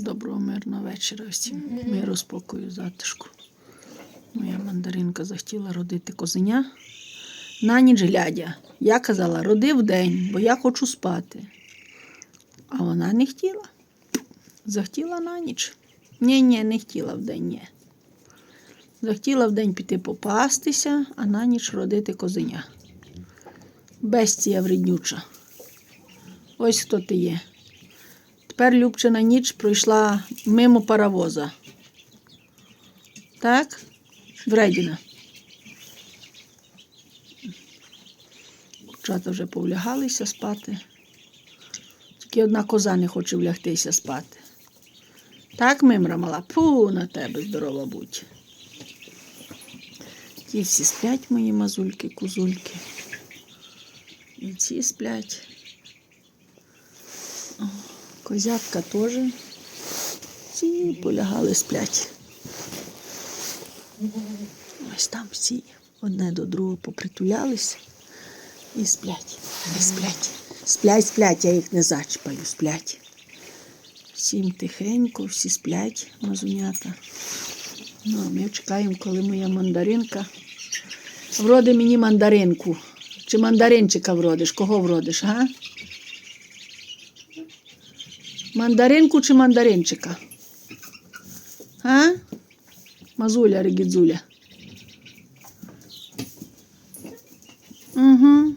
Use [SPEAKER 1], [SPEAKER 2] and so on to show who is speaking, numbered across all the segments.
[SPEAKER 1] Доброго мирного вечора всім. Миру, спокою, затишку. Моя мандаринка захотіла родити козеня. На ніч глядя. Я казала, роди вдень, бо я хочу спати. А вона не хотіла. Захотіла на ніч. Ні, ні, не хотіла вдень, ні. Захотіла вдень піти попастися, а на ніч родити козеня. Бестія вреднюча. Ось хто ти є. Тепер Любчина ніч пройшла мимо паровоза. Так? Вредіна. Курчата вже повлягалися спати. Тільки одна коза не хоче влягтися спати. Так, мимра мала, пу на тебе здорова будь. Ті всі сплять мої мазульки, кузульки. І ці сплять. Козятка теж. Всі полягали сплять. Ось там всі одне до другого попритулялися і сплять. І сплять. Сплять, сплять, я їх не зачіпаю, сплять. Всім тихенько, всі сплять, мазунята. Ну, а ми чекаємо, коли моя мандаринка. Вроди мені мандаринку. Чи мандаринчика вродиш? Кого вродиш, га? Мандаринку чи мандаринчика? А? Мазуля, регідзуля. Угу.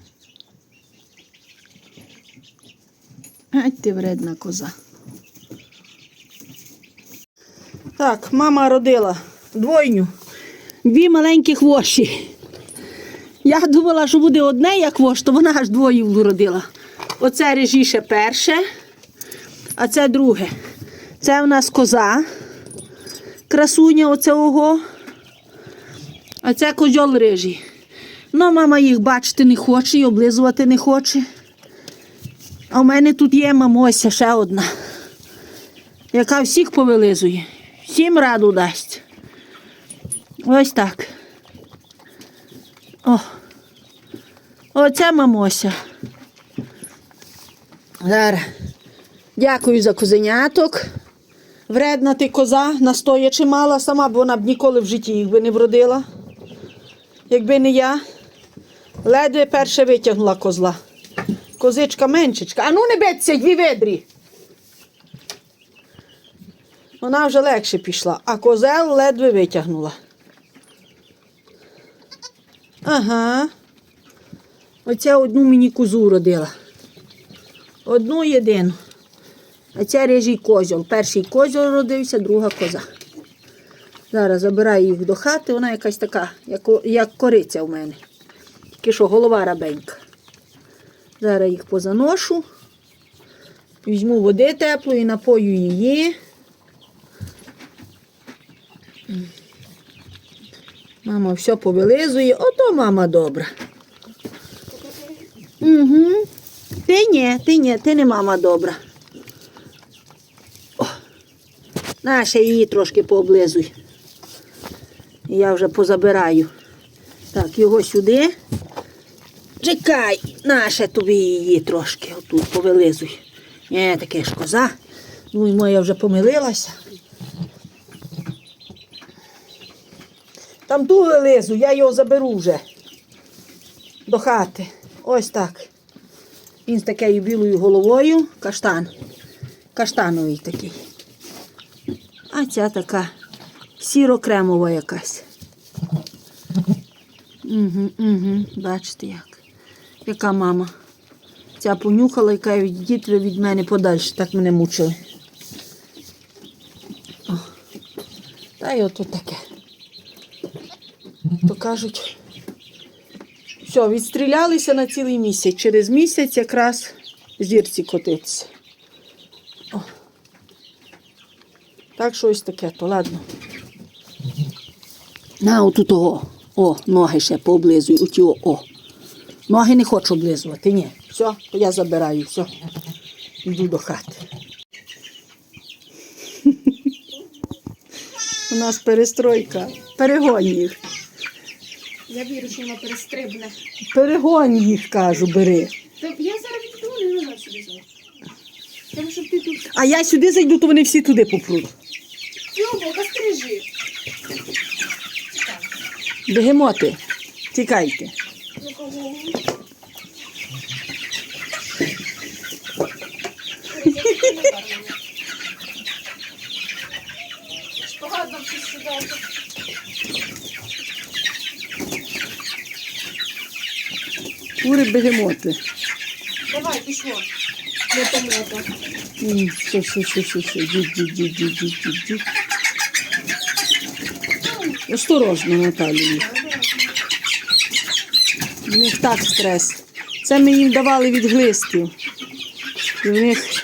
[SPEAKER 1] Ать ти вредна коза. Так, мама родила двойню. Дві маленькі хвощі. Я думала, що буде одне як хвощ, то вона аж двоє родила. Оце режіше перше. А це друге. Це в нас коза, красуня оцього. А це козьол рижий. Ну, мама їх бачити не хоче і облизувати не хоче. А в мене тут є мамося ще одна, яка всіх повилизує. Всім раду дасть. Ось так. О. Оце мамося. Зараз. Дякую за козеняток. Вредна ти коза, настоячи мала сама, бо вона б ніколи в житті їх би не вродила. Якби не я, ледве перше витягнула козла. Козичка меншечка. А ну не биться, дві ведрі. Вона вже легше пішла, а козел ледве витягнула. Ага. Оця одну мені козу родила. Одну єдину. А це рижий козьол. Перший козьол родився, друга коза. Зараз забираю їх до хати, вона якась така, як, як кориця в мене. Тільки що голова рабенька. Зараз їх позаношу. Візьму води теплої, напою її. Мама все повилизує, ото мама добра. Угу. Ти ні, ти ні, ти не мама добра. О, на, ще її трошки пооблизуй. Я вже позабираю. Так, його сюди. Чекай, наша тобі її трошки отут повилизуй. Ні, таке ж коза. Ну і моя вже помилилася. Там ту вилизу, я його заберу вже до хати. Ось так. Він з такою білою головою, каштан. Каштановий такий. А ця така сіро-кремова якась. Угу, угу, бачите як. Яка мама. Ця понюхала, яка від дітви від мене подальше, так мене мучили. О. Та й ото таке. То кажуть, все, відстрілялися на цілий місяць. Через місяць якраз зірці котиться. Так що ось таке, то ладно. На, отут того. О, ноги ще пооблизуй, оті о. о. Ноги не хочу облизувати, ні. Все, то я забираю, все. Йду до хати. У нас перестройка. Перегонь їх.
[SPEAKER 2] Я вірю, що вона перестрибне.
[SPEAKER 1] Перегонь їх, кажу, бери.
[SPEAKER 2] Я зараз відкину, не назад сюди ти тут
[SPEAKER 1] А я сюди зайду, то вони всі туди попруть.
[SPEAKER 2] Любо, стрижи.
[SPEAKER 1] Бегемоти, тікайте.
[SPEAKER 2] Погано.
[SPEAKER 1] Кури бегемоти.
[SPEAKER 2] Давай, пішло.
[SPEAKER 1] М, Все, все, все, все, все. Діть, діть, діть, діть, діть, діть. Осторожно, Наталію. В них так стрес. Це ми їм давали від глистів. І в них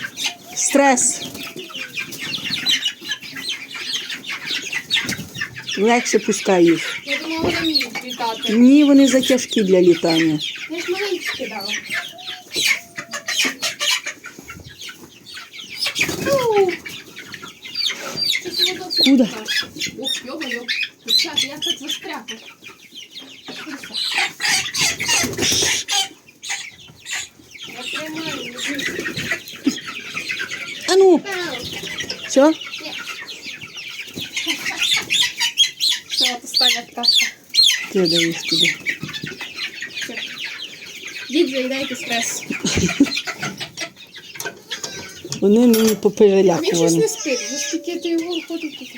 [SPEAKER 1] стрес. Легше пускай їх.
[SPEAKER 2] Я думала, вони вміють літати.
[SPEAKER 1] Ні, вони затяжкі для літання.
[SPEAKER 2] Я ж маленькі кидала. Ух. Щось воно тут
[SPEAKER 1] Куда?
[SPEAKER 2] Так. Я так застрягла.
[SPEAKER 1] А ну, все?
[SPEAKER 2] Все, от остання пташка.
[SPEAKER 1] Ти даєш туди.
[SPEAKER 2] Все. Дід, заїдайте стрес.
[SPEAKER 1] Вони мені
[SPEAKER 2] А він щось не спить, вже його ходить тут.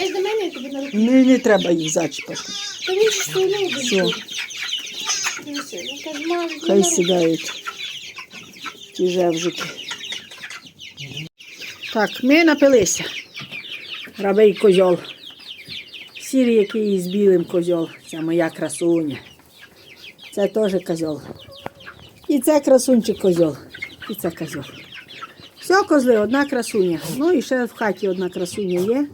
[SPEAKER 2] Десь до мене тобі на руку.
[SPEAKER 1] Не, не треба їх зачіпати.
[SPEAKER 2] Та він ж стоїть.
[SPEAKER 1] Все.
[SPEAKER 2] тут. Дивися, він каже, «Мам,
[SPEAKER 1] Хай
[SPEAKER 2] йди на руку».
[SPEAKER 1] сідають ті жевжики. Так, ми напилися. Рабий козьол. Сірий який з білим козьол. Це моя красуня. Це теж козьол. І це красунчик козьол. І це козьол. Все, козли, одна красуня. Ну і ще в хаті одна красуня є.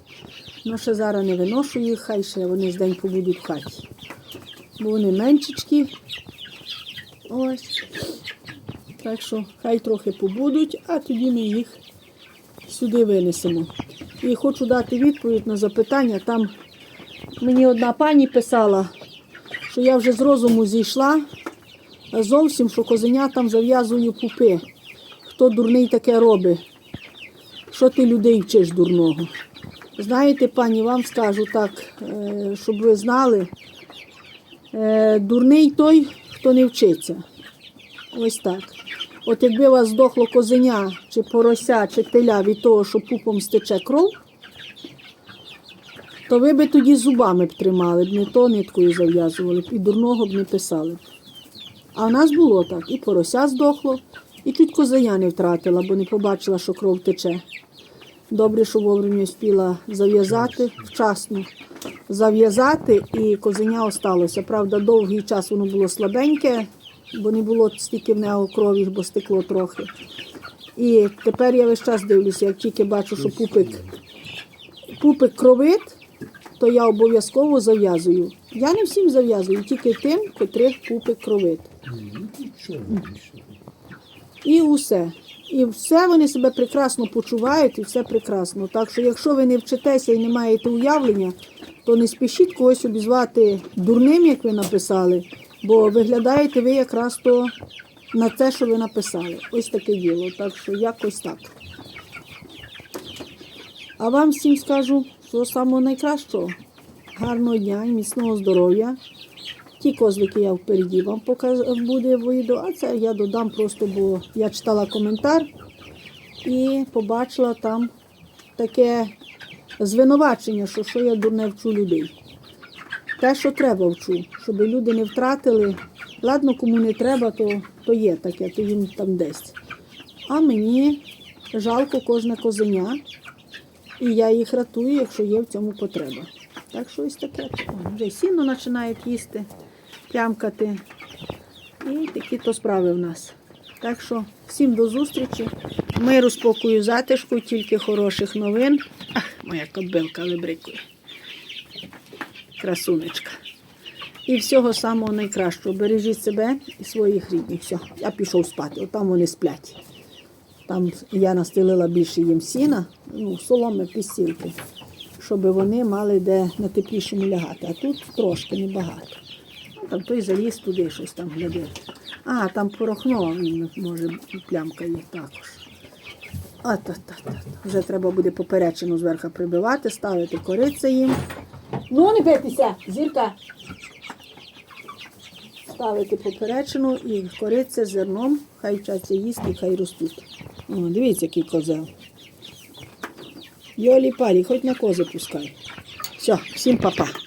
[SPEAKER 1] Ну, ще зараз не виношу їх, хай ще вони з день побудуть в хаті. Бо вони меншечки. Ось. Так що хай трохи побудуть, а тоді ми їх сюди винесемо. І хочу дати відповідь на запитання. Там мені одна пані писала, що я вже з розуму зійшла зовсім, що козенятам зав'язую пупи. Хто дурний таке робить? Що ти людей вчиш дурного? Знаєте, пані, вам скажу так, е, щоб ви знали, е, дурний той, хто не вчиться. Ось так. От якби у вас здохло козеня, чи порося, чи теля від того, що пупом стече кров, то ви би тоді зубами б тримали, б не то ниткою зав'язували б, і дурного б не писали. А в нас було так. І порося здохло, і чуть козеня не втратила, бо не побачила, що кров тече. Добре, що вовремя встигла зав'язати вчасно. Зав'язати і козеня осталося. Правда, довгий час воно було слабеньке, бо не було стільки в нього крові, бо стекло трохи. І тепер я весь час дивлюся, як тільки бачу, що пупик, пупик кровит, то я обов'язково зав'язую. Я не всім зав'язую, тільки тим, котрих пупик кровит. І усе. І все вони себе прекрасно почувають, і все прекрасно. Так що, якщо ви не вчитеся і не маєте уявлення, то не спішіть когось обізвати дурним, як ви написали, бо виглядаєте ви якраз то на те, що ви написали. Ось таке діло. Так що якось так. А вам всім скажу всього самого найкращого. Гарного дня і міцного здоров'я. Ті козлики я впереді вам показ... буде відео, а це я додам просто, бо я читала коментар і побачила там таке звинувачення, що, що я дурне вчу людей. Те, що треба вчу, щоб люди не втратили. Ладно, кому не треба, то, то є таке, то їм там десь. А мені жалко кожне козеня, і я їх ратую, якщо є в цьому потреба. Так що ось таке. Вже сіно починають їсти, плямкати. І такі то справи в нас. Так що всім до зустрічі. Миру, спокою, затишку, тільки хороших новин. Ах, моя кобилка вибрикує. Красунечка. І всього самого найкращого. Бережіть себе і своїх рідних. Все, я пішов спати, отам вони сплять. Там я настелила більше їм сіна, ну, соломи пістілки, щоб вони мали де на теплішому лягати. А тут трошки небагато. Там той заліз туди щось там глядить. А, там порохно він може плямка є також. А, та, та, та. Вже треба буде поперечину зверху прибивати, ставити кориця їм. Ну, не битися, зірка. Ставити поперечину і кориця з зерном, хай вчаться їсти, хай ростуть. О, дивіться, який козел. Йолі палі, хоч на кози пускай. Все, всім па-па.